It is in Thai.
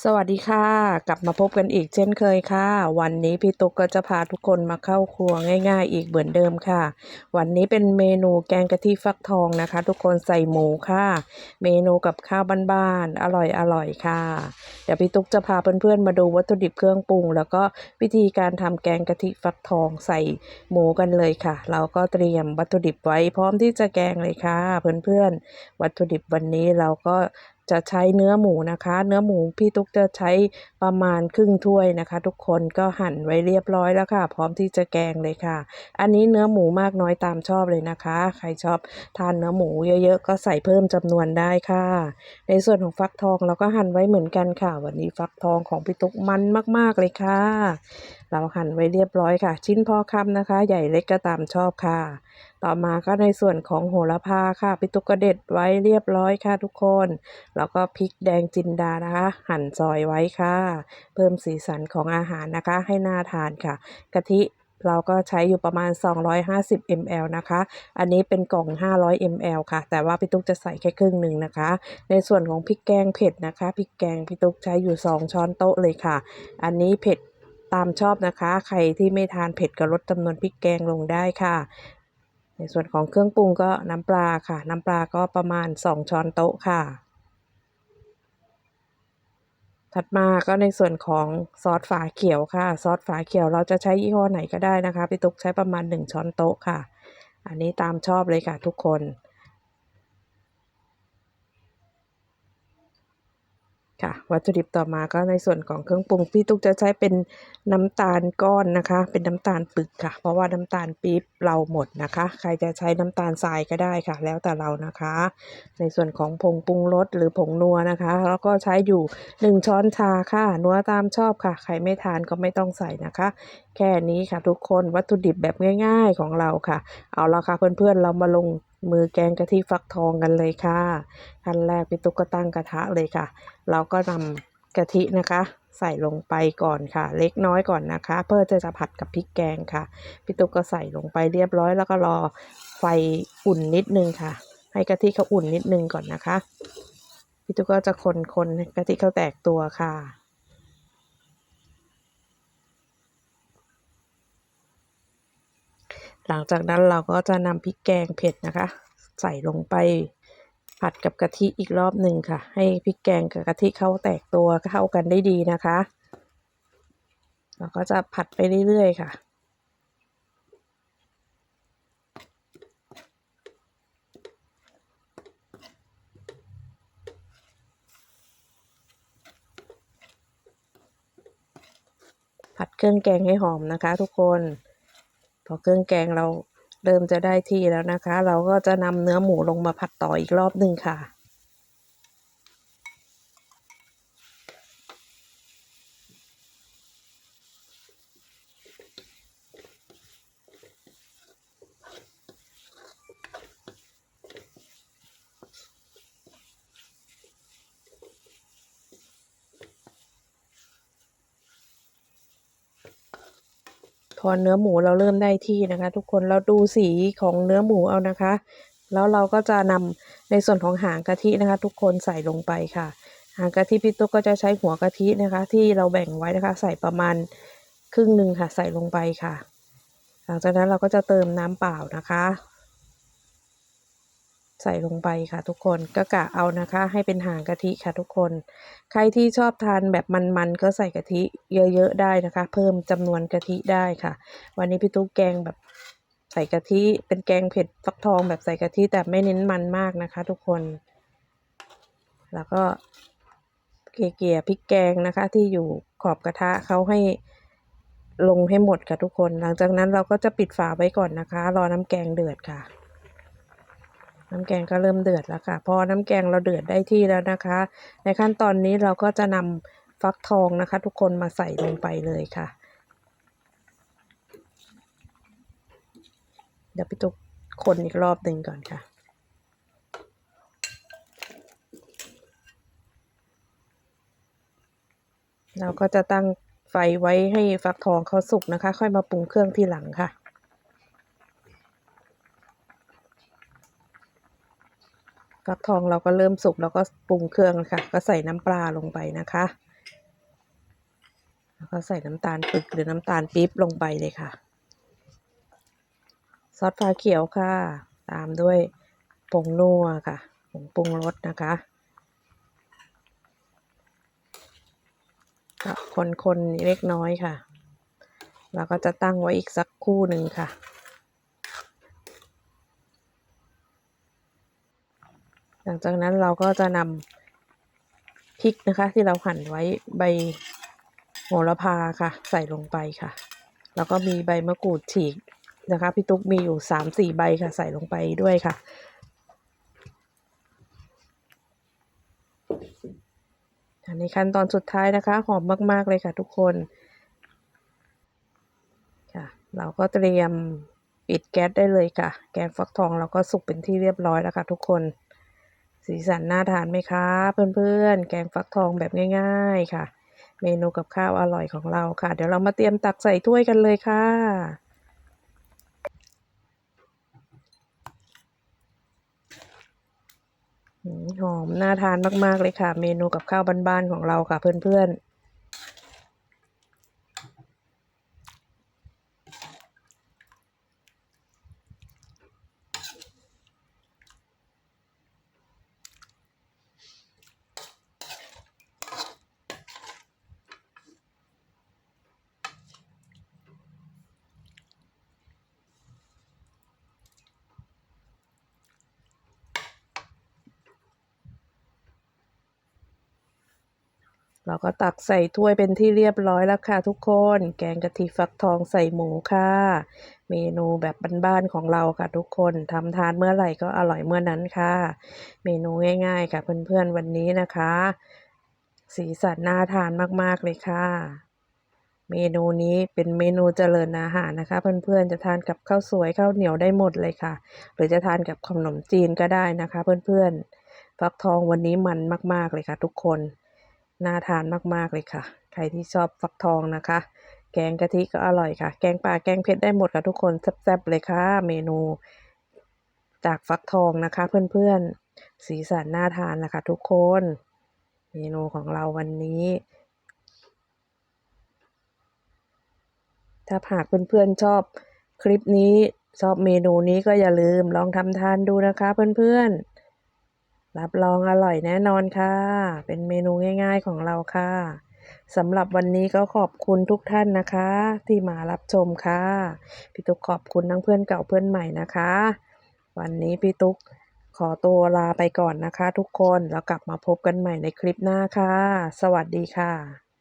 สวัสดีค่ะ กลับมาพบกันอีกเช่นเคยค่ะ วันนี้พี่ตุ๊กก็จะพาทุกคนมาเข้าครัวง่ายๆ อีกเหมือนเดิมค่ะ วันนี้เป็นเมนูแกงกะทิฟักทองนะคะ ทุกคนใส่หมูค่ะ เมนูกับข้าวบ้านๆอร่อยๆค่ะ เดี๋ยวพี่ตุ๊กจะพาเพื่อนๆมาดูวัตถุดิบเครื่องปรุง แล้วก็วิธีการทำแกงกะทิฟักทองใส่หมูกันเลยค่ะ เราก็เตรียมวัตถุดิบไว้พร้อมที่จะแกงเลยค่ะ เพื่อนๆวัตถุดิบวันนี้เราก็ จะใช้เนื้อหมูนะคะ เนื้อหมูพี่ตุ๊กจะใช้ประมาณครึ่งถ้วยนะคะ ทุกคนก็หั่นไว้เรียบร้อยแล้วค่ะ พร้อมที่จะแกงเลยค่ะ อันนี้เนื้อหมูมากน้อยตามชอบเลยนะคะ ใครชอบทานเนื้อหมูเยอะๆก็ใส่เพิ่มจำนวนได้ค่ะ ในส่วนของฟักทองเราก็หั่นไว้เหมือนกันค่ะ วันนี้ฟักทองของพี่ตุ๊กมันมากๆเลยค่ะ เราหั่นไว้เรียบร้อยค่ะ ชิ้นพอคำนะคะ ใหญ่เล็กก็ตามชอบค่ะต่อมาก็ในส่วนของโหระพาค่ะพี่ตุ๊กก็เด็ดไว้เรียบร้อยค่ะทุกคน แล้วก็พริกแดงจินดานะคะ หั่นซอยไว้ค่ะ เพิ่มสีสันของอาหารนะคะ ให้น่าทานค่ะ กะทิเราก็ใช้อยู่ประมาณ 250 ml นะคะ อันนี้เป็นกล่อง 500 ml ค่ะ แต่ว่าพี่ตุ๊กจะใส่แค่ครึ่งหนึ่งนะคะ ในส่วนของพริกแกงเผ็ดนะคะ พริกแกงพี่ตุ๊กใช้อยู่ 2 ช้อนโต๊ะเลยค่ะ อันนี้เผ็ดตามชอบนะคะ ใครที่ไม่ทานเผ็ดก็ลดจำนวนพริกแกงลงได้ค่ะ ในส่วนของเครื่องปรุงก็น้ำปลาค่ะ น้ำปลาก็ประมาณ 2 ช้อนโต๊ะค่ะ ถัดมาก็ในส่วนของซอสฝาเขียวค่ะ ซอสฝาเขียวเราจะใช้ยี่ห้อไหนก็ได้นะคะพี่ตุ๊กใช้ประมาณ 1 ช้อนโต๊ะค่ะ อันนี้ตามชอบเลยค่ะทุกคน ค่ะวัตถุดิบต่อมาก็ในส่วนของเครื่องปรุงพี่ตุ๊กจะใช้เป็นน้ำตาลก้อนนะคะ เป็นน้ำตาลปึกค่ะ เพราะว่าน้ำตาลปี๊บเราหมดนะคะ ใครจะใช้น้ำตาลทรายก็ได้ค่ะ แล้วแต่เรานะคะ ในส่วนของผงปรุงรสหรือผงนัวนะคะ แล้วก็ใช้อยู่ 1 ช้อนชาค่ะ นัวตามชอบค่ะ ใครไม่ทานก็ไม่ต้องใส่นะคะ แค่นี้ค่ะทุกคนวัตถุดิบแบบง่าย ๆของเราค่ะ เอาละค่ะเพื่อนๆเรามาลง มือแกงกะทิฟักทองกันเลยค่ะขั้นแรกพี่ตุ๊กก็ตั้งกระทะเลยค่ะ เราก็นำกะทินะคะ ใส่ลงไปก่อนค่ะ เล็กน้อยก่อนนะคะ เพื่อจะจะผัดกับพริกแกงค่ะพี่ตุ๊กก็ใส่ลงไปเรียบร้อย แล้วก็รอไฟอุ่นนิดนึงค่ะ ให้กะทิเขาอุ่นนิดนึงก่อนนะคะพี่ตุ๊กก็จะคนๆกะทิเขาแตกตัวค่ะ หลังจากนั้นเราก็จะนำพริกแกงเผ็ดนะคะ ใส่ลงไปผัดกับกะทิอีกรอบหนึ่งค่ะ ให้พริกแกงกับกะทิเข้าแตกตัวเข้ากันได้ดีนะคะ เราก็จะผัดไปเรื่อยๆค่ะผัดเครื่องแกงให้หอมนะคะทุกคน พอเครื่องแกงเราเริ่มจะได้ที่แล้วนะคะ เราก็จะนำเนื้อหมูลงมาผัดต่ออีกรอบหนึ่งค่ะ พอเนื้อหมูเราเริ่มได้ที่นะคะ ทุกคนเราดูสีของเนื้อหมูเอานะคะ แล้วเราก็จะนำในส่วนของหางกะทินะคะ ทุกคนใส่ลงไปค่ะ หางกะทิพี่ตุ๊กก็จะใช้หัวกะทินะคะ ที่เราแบ่งไว้นะคะ ใส่ประมาณครึ่งหนึ่งค่ะ ใส่ลงไปค่ะ หลังจากนั้นเราก็จะเติมน้ำเปล่านะคะ ใส่ลงไปค่ะทุกคนก็กะเอานะคะ ให้เป็นหางกะทิค่ะทุกคน ใครที่ชอบทานแบบมันๆก็ใส่กะทิเยอะๆได้นะคะ เพิ่มจำนวนกะทิได้ค่ะ วันนี้พี่ตุ๊กแกงแบบใส่กะทิเป็นแกงเผ็ดฟักทองแบบใส่กะทิแต่ไม่เน้นมันมากนะคะ ทุกคน แล้วก็เกลี่ยพริกแกงนะคะ ที่อยู่ขอบกระทะเขาให้ลงให้หมดค่ะทุกคน หลังจากนั้นเราก็จะปิดฝาไว้ก่อนนะคะ รอน้ำแกงเดือดค่ะ น้ำแกงก็เริ่มเดือดแล้วค่ะ พอน้ำแกงเราเดือดได้ที่แล้วนะคะ ในขั้นตอนนี้เราก็จะนำฟักทองนะคะ ทุกคนมาใส่ลงไปเลยค่ะ เดี๋ยวพี่ตุ๊กคนอีกรอบหนึ่งก่อนค่ะเราก็จะตั้งไฟไว้ให้ฟักทองเขาสุกนะคะ ค่อยมาปรุงเครื่องทีหลังค่ะ ฟักทองเราก็เริ่มสุกแล้วก็ปรุงเครื่องค่ะ ก็ใส่น้ำปลาลงไปนะคะแล้วก็ใส่น้ำตาลปึกหรือน้ำตาลปี๊บลงไปเลยค่ะ ซอสฟ้าเขียวค่ะ ตามด้วยผงนัวค่ะผงปรุงรสนะคะคนๆเล็กน้อยค่ะแล้วก็จะตั้งไว้อีกสักคู่หนึ่งค่ะ หลังจากนั้นเราก็จะนำพริกนะคะ ที่เราหั่นไว้ใบโหระพาค่ะ ใส่ลงไปค่ะ แล้วก็มีใบมะกรูดฉีกนะคะพี่ตุ๊กมีอยู่สามสี่ใบค่ะ ใส่ลงไปด้วยค่ะอันขั้นตอนสุดท้ายนะคะหอมมาก ๆ เลยค่ะทุกคนค่ะ เราก็เตรียมปิดแก๊สได้เลยค่ะ แกงฟักทองเราก็สุกเป็นที่เรียบร้อยแล้วค่ะทุกคน สีสันน่าทานไหมคะเพื่อนๆ แกงฟักทองแบบง่าย ๆค่ะ เมนูกับข้าวอร่อยของเราค่ะ เดี๋ยวเรามาเตรียมตักใส่ถ้วยกันเลยค่ะ หอมน่าทานมากๆเลยค่ะ เมนูกับข้าวบ้านๆของเราค่ะเพื่อนๆ เราก็ตักใส่ถ้วยเป็นที่เรียบร้อยแล้วค่ะทุกคน แกงกะทิฟักทองใส่หมูค่ะ เมนูแบบบ้านๆของเราค่ะทุกคนทำทานเมื่อไหร่ก็อร่อยเมื่อนั้นค่ะ เมนูง่ายๆค่ะเพื่อนๆวันนี้นะคะ สีสันน่าทานมากๆเลยค่ะ เมนูนี้เป็นเมนูเจริญอาหารนะคะ เพื่อนๆจะทานกับข้าวสวยข้าวเหนียวได้หมดเลยค่ะ หรือจะทานกับขนมจีนก็ได้นะคะ เพื่อนๆฟักทองวันนี้มันมากๆเลยค่ะ ทุกคน น่าทานมากๆเลยค่ะ ใครที่ชอบฟักทองนะคะ แกงกะทิก็อร่อยค่ะ แกงป่าแกงเผ็ดได้หมดค่ะทุกคนแซ่บๆเลยค่ะ เมนูจากฟักทองนะคะ เพื่อนๆ สีสันน่าทานนะคะทุกคน เมนูของเราวันนี้ถ้าหากเพื่อนๆชอบคลิปนี้ชอบเมนูนี้ก็อย่าลืมลองทำทานดูนะคะเพื่อนๆ รับรองอร่อยแน่นอนค่ะ เป็นเมนูง่าย ๆของเราค่ะสำหรับวันนี้ก็ขอบคุณทุกท่านนะคะ ที่มารับชมค่ะ พี่ตุ๊กขอบคุณทั้งเพื่อนเก่าเพื่อนใหม่นะคะ วันนี้พี่ตุ๊กขอตัวลาไปก่อนนะคะ ทุกคนแล้วกลับมาพบกันใหม่ในคลิปหน้าค่ะ สวัสดีค่ะ